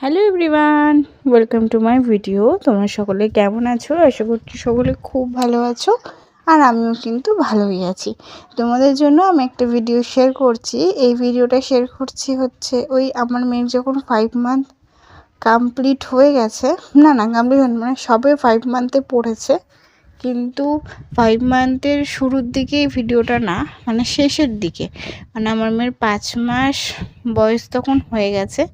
Hello everyone, welcome to my video. তোমরা সকলে কেমন আছো? আশা করছি সকলে খুব ভালো আছো আর আমিও কিন্তু ভালোই আছি। তোমাদের জন্য আমি একটা ভিডিও শেয়ার করছি। এই ভিডিওটা শেয়ার করছি হচ্ছে ওই আমার মেয়ের যখন ফাইভ মান্থ কমপ্লিট হয়ে গেছে, না না কমপ্লিট মানে সবে ফাইভ মান্থে পড়েছে, কিন্তু ফাইভ মান্থের শুরুর দিকে এই ভিডিওটা না মানে শেষের দিকে মানে আমার মেয়ের পাঁচ মাস বয়স তখন হয়ে গেছে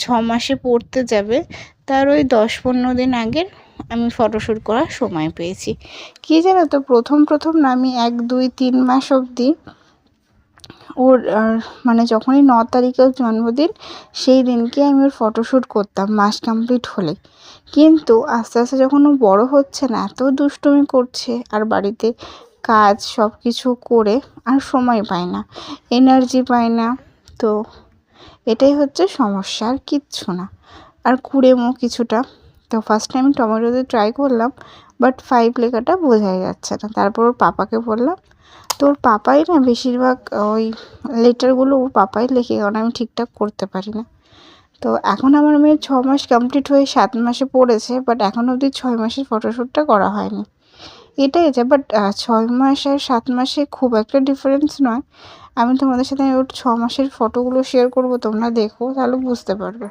ছ মাসে পড়তে যাবে, তার ওই দশ পনেরো দিন আগের আমি ফটোশ্যুট করার সময় পেয়েছি। কী জানো তো, প্রথম প্রথম না আমি এক, দুই, তিন মাস অবধি ওর মানে যখনই ন তারিখে ওর জন্মদিন, সেই দিনকে আমি ওর ফটোশ্যুট করতাম, মাস কমপ্লিট হলে কিন্তু আস্তে আস্তে যখন ও বড়ো হচ্ছে না, এত দুষ্টুমি করছে, আর বাড়িতে কাজ সব কিছু করে আর সময় পায় না এনার্জি পায় না, তো এটাই হচ্ছে সমস্যা, আর কিচ্ছু না। আর কুড়েমো কিছুটা। তো ফার্স্ট টাইম টমেটোতে ট্রাই করলাম বাট ফাইভ লেখাটা বোঝাই যাচ্ছে না। তারপর ওর পাপাকে বললাম, তো ওর পাপাই না বেশিরভাগ ওই লেটারগুলো ওর পাপাই লেখে, কারণ আমি ঠিকঠাক করতে পারি না। তো এখন আমার মেয়ের ছ মাস কমপ্লিট হয়ে সাত মাসে পড়েছে বাট এখন অবধি ছয় মাসের ফটোশ্যুটটা করা হয়নি। এটাই যে বাট ছয় মাস আর সাত মাসে খুব একটা ডিফারেন্স নয়। আমি তোমাদের সাথে ওর ছ মাসের ফটোগুলো শেয়ার করব, তোমরা দেখো, তাহলে বুঝতে পারবে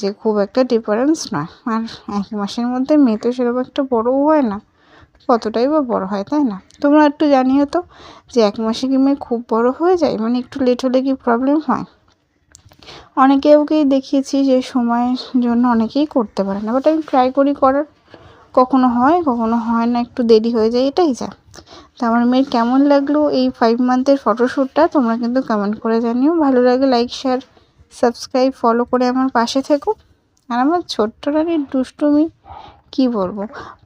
যে খুব একটা ডিফারেন্স নয়। আর এক মাসের মধ্যে মেয়ে তো সেরকম একটা বড়ও হয় না, কতটাই বা বড় হয়, তাই না? তোমরা একটু জানিও তো যে এক মাসে কি মেয়ে খুব বড় হয়ে যায়? মানে একটু লেট হলে কি প্রবলেম হয়? অনেকে ওকেই দেখিয়েছি যে সময়ের জন্য অনেকেই করতে পারে না বাট আমি ট্রাই করি করার। কখনো হয় কখনো হয় না, একটু দেরি হয়ে যায়, এটাই যা। তো আমার মেয়ের কেমন লাগল এই ফাইভ মান্থের ফটোশ্যুটটা তোমরা কিন্তু কমেন্ট করে জানিও। ভালো লাগে লাইক শেয়ার সাবস্ক্রাইব ফলো করে আমার পাশে থেকো। আর আমার ছোট্ট রানির দুষ্টুমি, কী বলব?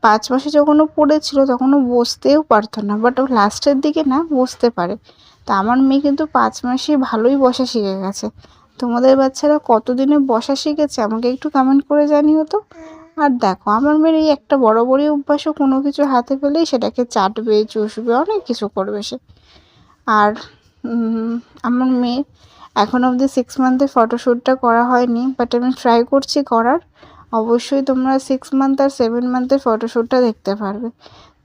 পাঁচ মাসে যখন ও পড়েছিল তখন ও বসতেও পারতো না বাট ও লাস্টের দিকে না, বসতে পারে। তা আমার মেয়ে কিন্তু পাঁচ মাসে ভালোই বসা শিখে গেছে। তোমাদের বাচ্চারা কতদিনে বসা শিখেছে, আমাকে একটু কমেন্ট করে জানিও তো। আর দেখো, আমার মেয়ের এই একটা বড় বড়ই অভ্যাসও কোনো কিছু হাতে পেলেই সেটাকে চাটবে, চুষবে, অনেক কিছু করবে সে। আর আমার মেয়ে এখন অবধি সিক্স মান্থের ফটোশ্যুটটা করা হয়নি বাট আমি ট্রাই করছি করার। অবশ্যই তোমরা সিক্স মান্থ আর সেভেন মান্থের ফটোশ্যুটটা দেখতে পারবে।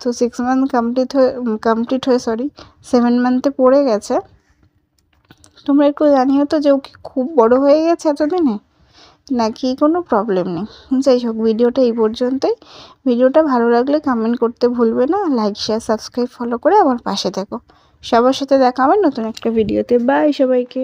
তো সিক্স মান্থ কমপ্লিট হয়ে কমপ্লিট হয়ে সরি সেভেন মান্থে পড়ে গেছে। তোমরা একটু জানিও তো যে ও কি খুব বড় হয়ে গেছে এতদিনে? নাকি কোনো প্রবলেম নেই। যাই হোক ভিডিওটা এই পর্যন্তই। ভিডিওটা ভালো লাগলে কমেন্ট করতে ভুলবে না। লাইক শেয়ার সাবস্ক্রাইব ফলো করে আমার পাশে থেকো। সবার সাথে দেখা আমার নতুন একটা ভিডিওতে বাই সবাইকে।